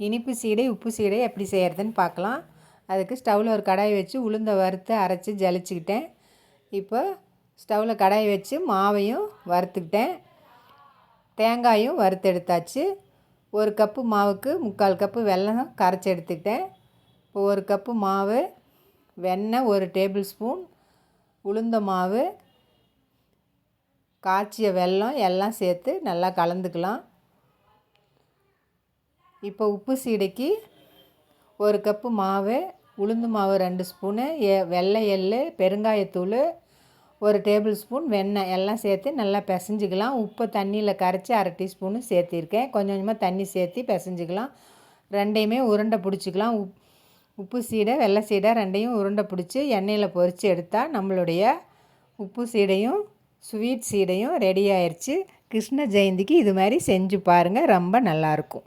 இனிப்பு சீடை உப்பு சீடை எப்படி செய்கிறதுன்னு பார்க்கலாம். அதுக்கு ஸ்டவ்வில் ஒரு கடாய் வச்சு உளுந்த வறுத்து அரைச்சி ஜலிச்சுக்கிட்டேன். இப்போ ஸ்டவ்வில் கடாய் வச்சு மாவையும் வறுத்துக்கிட்டேன். தேங்காயும் வறுத்து எடுத்தாச்சு. ஒரு கப்பு மாவுக்கு முக்கால் கப்பு வெல்லம் கரைச்சி எடுத்துக்கிட்டேன். இப்போ ஒரு கப்பு மாவு வெண்ணெய் ஒரு டேபிள் ஸ்பூன் உளுந்த மாவு காய்ச்சிய வெல்லம் எல்லாம் சேர்த்து நல்லா கலந்துக்கலாம். இப்போ உப்பு சீடைக்கு ஒரு கப்பு மாவு உளுந்து மாவு ரெண்டு ஸ்பூனு எ வெள்ளை எள் பெருங்காயத்தூள் ஒரு டேபிள் ஸ்பூன் வெண்ணெய் எல்லாம் சேர்த்து நல்லா பிசைஞ்சிக்கலாம். உப்பை தண்ணியில் கரைச்சி அரை டீஸ்பூனு சேர்த்திருக்கேன். கொஞ்சம் கொஞ்சமாக தண்ணி சேர்த்து பிசைஞ்சிக்கலாம். ரெண்டையுமே உருண்டை பிடிச்சிக்கலாம். உப் உப்பு சீடை வெள்ளை சீடை ரெண்டையும் உருண்டை பிடிச்சி எண்ணெயில் பொறித்து எடுத்தால் நம்மளுடைய உப்பு சீடையும் ஸ்வீட் சீடையும் ரெடி ஆயிடுச்சு கிருஷ்ண ஜெயந்திக்கு இது மாதிரி செஞ்சு பாருங்கள் ரொம்ப நல்லாயிருக்கும்